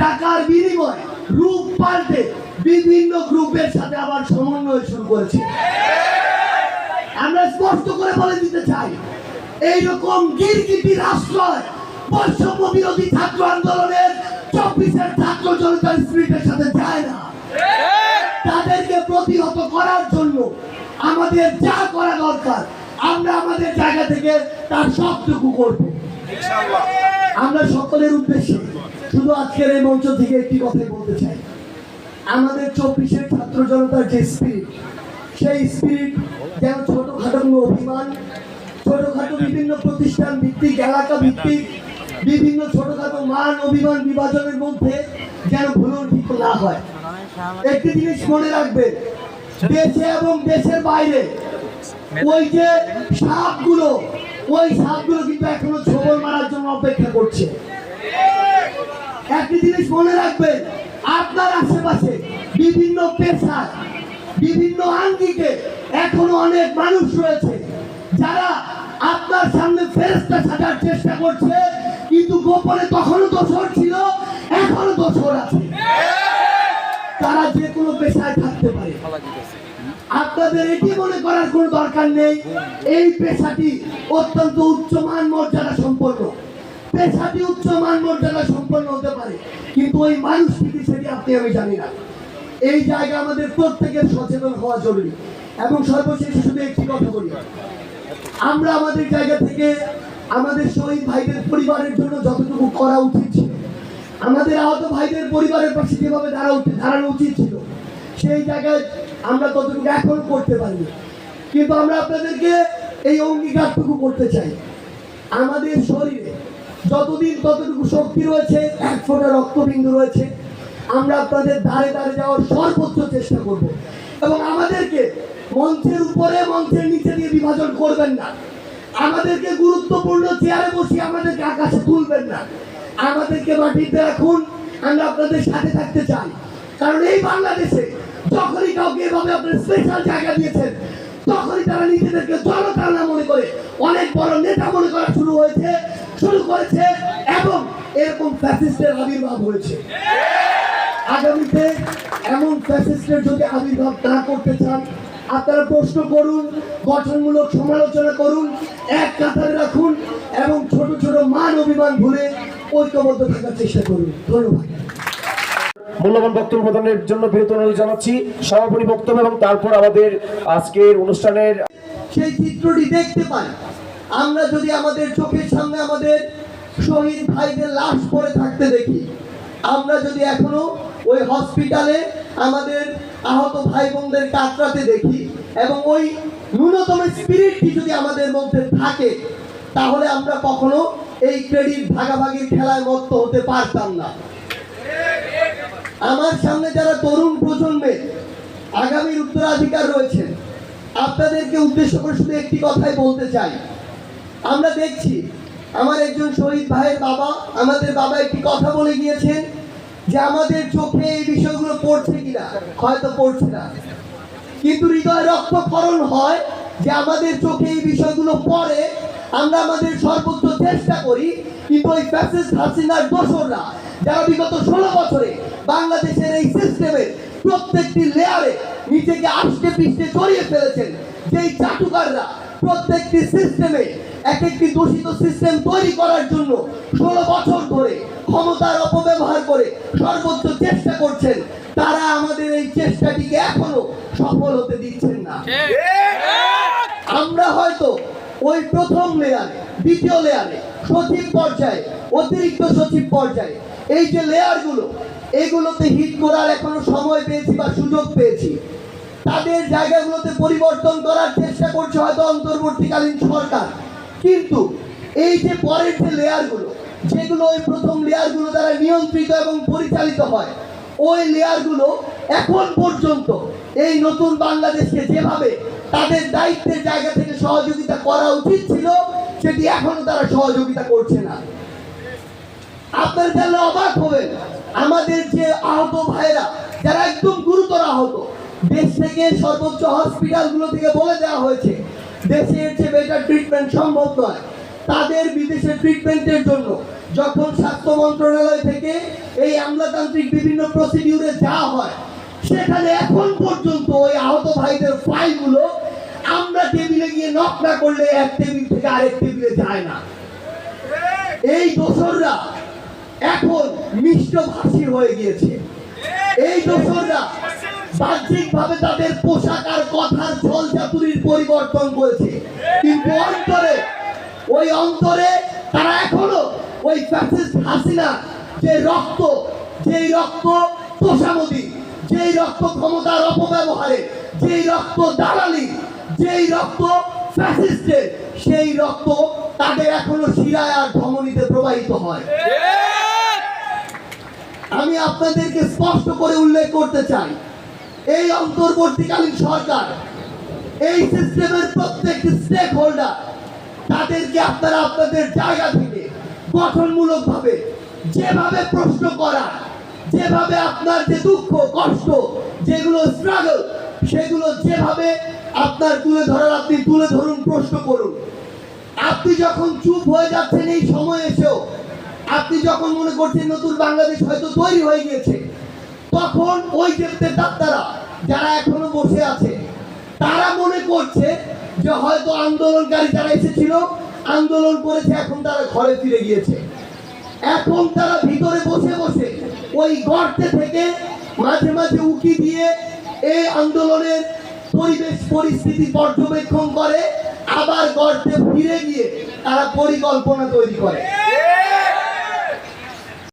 টাকার বিনিময়ে রূপ পাল্টে বিভিন্ন গ্রুপের সাথে আবার সমন্বয় শুরু করেছে। আমরা স্পষ্ট করে বলে দিতে চাই এইরকম গিরগিটির আশ্রয় বৈষম্য বিরোধী ছাত্র আন্দোলনের চব্বিশের ছাত্র জনতার স্পিরিটের সাথে যায় না। তাদেরকে প্রতিহত করার জন্য আমাদের যা করা দরকার আমরা আমাদের জায়গা থেকে তার সবটুকু করব। আমরা সকলের উদ্দেশ্যে শুধু আজকের এই মঞ্চ থেকে একটি কথাই বলতে চাই। আমাদের চব্বিশের ছাত্র জনতার যে স্পিরিট সেই স্পিরিট যেন ছোটখাটো কোনো অভিমান, ছোটখাটো বিভিন্ন প্রতিষ্ঠান ভিত্তিক, এলাকা ভিত্তিক, বিভিন্ন ছোটখাটো মান, অভিমান, বিভাজনের মধ্যে যেন ভুলণ্ঠিত না হয়। একটি জিনিস মনে রাখবে, দেশে এবং দেশের বাইরে ওই যে সাপগুলো, ওই সাপগুলো কিন্তু এখনও ছবল মারার জন্য অপেক্ষা করছে। একটি জিনিস মনে রাখবেন, আপনার আশেপাশে বিভিন্ন পেশায় বিভিন্ন আঙ্গিকে এখনও অনেক মানুষ রয়েছে যারা আপনার সামনে ফেরেস্তা সাজার চেষ্টা করছে, কিন্তু গোপনে তখনও দোষর ছিল এখনও দোষর আছে। তারা যে কোনো পেশায় থাকতে পারে। আপনাদের এটি মনে করার কোনো দরকার নেই, এই পেশাটি অত্যন্ত উচ্চমান মর্যাদা সম্পন্ন। পেশাটি উচ্চমান মর্যাদা সম্পন্ন হতে পারে। কিন্তু ওই মানুষটি কি সেটি আপনি, আমি জানি না। এই জায়গা আমাদের প্রত্যেকের সচেতন হওয়া জরুরি। এবং সর্বশেষে শুধু একটি কথা বলি। আমরা আমাদের জায়গা থেকে আমাদের শহীদ ভাইদের পরিবারের জন্য যতটুকু করা উচিত ছিল, আমাদের আহত ভাইদের পরিবারের পাশে যেভাবে দাঁড়া দাঁড়ানো উচিত ছিল, সেই জায়গায় আমরা ততটুকু এখন করতে পারিনি। কিন্তু আমরা আপনাদেরকে এই অঙ্গীকারটুকু করতে চাই। আমাদের শরীরে যতদিন ততটুকু শক্তি রয়েছে, এক ফোঁটা রক্তবিন্দু রয়েছে, আমরা আপনাদের ধারে ধারে যাওয়ার সর্বোচ্চ চেষ্টা করব। এবং আমাদেরকে মঞ্চের উপরে মঞ্চের নিচে দিয়ে বিভাজন করবেন না। আমাদেরকে গুরুত্বপূর্ণ চেয়ারে বসিয়ে আমাদেরকে আকাশে তুলবেন না। আমাদেরকে মাটিতে রাখুন, আমরা আপনাদের সাথে থাকতে চাই। কারণ এই বাংলাদেশে যখনই কাউকে এভাবে আপনার স্পেশাল জায়গা দিয়েছেন তখনই তারা নিজেদেরকে জনতানা মনে করে। অনেক বড় নেতা মনে করা শুরু হয়েছে, শুরু করেছে এবং এরকম ফ্যাসিস্টের আবির্ভাব হয়েছে। আগামীতে এমন ফ্যাসিস্টের যদি আবির্ভাব না করতে চান, আপনারা প্রশ্ন করুন, গঠনমূলক সমালোচনা করুন, এক কাতারে রাখুন এবং ছোট ছোট মান অভিমান ভুলে ঐক্যবদ্ধ থাকার চেষ্টা করুন। ধন্যবাদ। মূল্যবান বক্তব্য প্রদানের জন্য বিরত অনুরোধ জানাচ্ছি। সমাপনী বক্তব্য এবং তারপর আমাদের আজকের অনুষ্ঠানের সেই চিত্রটি দেখতে পাই আমরা যদি আমাদের চোখের সামনে আমাদের শহীদ ভাইদের লাশ পড়ে থাকতে দেখি, আমরা যদি এখনও ওই হসপিটালে আমাদের আহত ভাই বোনদের কাতরাতে দেখি এবং ওই ন্যূনতম স্পিরিটটি যদি আমাদের মধ্যে থাকে, তাহলে আমরা কখনো এই ক্রেডিট ভাগাভাগির খেলায় মত্ত হতে পারতাম না। আমার সামনে যারা তরুণ প্রজন্মের আগামীর উত্তরাধিকার রয়েছেন আপনাদেরকে উদ্দেশ্য করে শুধু একটি কথাই বলতে চাই। আমরা দেখছি আমার একজন শহীদ ভাইয়ের বাবা, আমাদের বাবা একটি কথা বলে গিয়েছেন যে আমাদের চোখে এই বিষয়গুলো পড়ছে কিনা, হয়তো পড়ছে না। কিন্তু হৃদয় রক্তক্ষরণ হয় যে আমাদের চোখে এই বিষয়গুলো পড়ে, আমরা আমাদের সর্বোচ্চ চেষ্টা করি, কিন্তু ওই ফ্যাসিস্ট হাসিনার দোসররা যারা বিগত ষোলো বছরে বাংলাদেশের এই সিস্টেমে প্রত্যেকটি লেয়ারে নিজেকে আষ্টে পিষ্টে জড়িয়ে ফেলেছেন। যেই চাটুকাররা প্রত্যেকটি সিস্টেমে এক একটি দূষিত সিস্টেম তৈরি করার জন্য ষোলো বছর ধরে ক্ষমতার অপব্যবহার করে সর্বোচ্চ চেষ্টা করছেন, তারা আমাদের এই চেষ্টাটিকে এখনও সফল হতে দিচ্ছেন না। আমরা হয়তো ওই প্রথম লেয়ারে দ্বিতীয় লেয়ারে সচিব পর্যায়ে, অতিরিক্ত সচিব পর্যায়ে এই যে লেয়ারগুলো এগুলোতে হিট করার এখনও সময় পেয়েছি বা সুযোগ পেয়েছি। তাদের জায়গাগুলোতে পরিবর্তন করার চেষ্টা করছে হয়তো অন্তর্বর্তীকালীন সরকার। কিন্তু এই যে পরের যে লেয়ারগুলো যেগুলো ওই প্রথম লেয়ারগুলো দ্বারা নিয়ন্ত্রিত এবং পরিচালিত হয়, ওই লেয়ারগুলো এখন পর্যন্ত এই নতুন বাংলাদেশকে যেভাবে তাদের দায়িত্বের জায়গা থেকে সহযোগিতা করা উচিত ছিল, সেটি এখনও তারা সহযোগিতা করছে না। আপনার জানলে অবাক হবেন আমাদের যে আহত ভাইরা যারা একদম গুরুতর আহত, দেশ থেকে সর্বোচ্চ হসপিটালগুলো থেকে বলে দেওয়া হয়েছে, দেশের যে বেটার ট্রিটমেন্ট সম্ভব নয়, তাদের বিদেশে ট্রিটমেন্টের জন্য যখন স্বাস্থ্য মন্ত্রণালয় থেকে এই আমলাতান্ত্রিক বিভিন্ন প্রসিডিউরে যাওয়া হয়, সেখানে এখন পর্যন্ত ওই আহত ভাইদের ফাইলগুলো আমরা টেবিলে গিয়ে নক না করলে এক টেবিল থেকে আরেক টেবিলে যায় না। এই দোসররা এখন মিষ্ট মিষ্টভাষী হয়ে গিয়েছে। এই দোসররা বাহ্যিকভাবে তাদের পোশাক আর কথার ছল চাতুরির পরিবর্তন করেছে। কিন্তু অন্তরে, ওই অন্তরে তারা এখনও ওই ফ্যাসিস্ট হাসিনা যে রক্ত, যেই রক্ত তোষামদি, যেই রক্ত ক্ষমতার অপব্যবহারে, যেই রক্ত দালালি, যেই রক্ত ফ্যাসিস্টের সেই রক্ত তাদের এখনও শিরায় আর ধমনীতে প্রবাহিত হয়। আমি আপনাদেরকে স্পষ্ট করে উল্লেখ করতে চাই। এই অন্তর্বর্তীকালীন সরকার, এই সিস্টেমের প্রত্যেকটি স্টেক হোল্ডার তাদেরকে আপনারা আপনাদের জায়গা থেকে গঠনমূলক ভাবে যেভাবে প্রশ্ন করা, যেভাবে আপনার যে দুঃখ, কষ্ট, যেগুলো স্ট্রাগল সেগুলো যেভাবে আপনার তুলে ধরার, আপনি তুলে ধরুন, প্রশ্ন করুন। আপনি যখন চুপ হয়ে যাচ্ছেন এই সময় এসেও আপনি যখন মনে করছেন নতুন বাংলাদেশ হয়তো তৈরি হয়ে গিয়েছে, তখন ওই যে ডাক্তাররা যারা এখনও বসে আছে, তারা মনে করছে যে হয়তো আন্দোলনকারী যারা এসেছিল, আন্দোলন করেছে, এখন তারা ঘরে ফিরে গিয়েছে। এখন তারা ভিতরে বসে বসে ওই গর্তে থেকে মাঝে মাঝে উকি দিয়ে এই আন্দোলনের পরিবেশ, পরিস্থিতি পর্যবেক্ষণ করে, আবার গর্তে ফিরে গিয়ে তারা পরিকল্পনা তৈরি করে।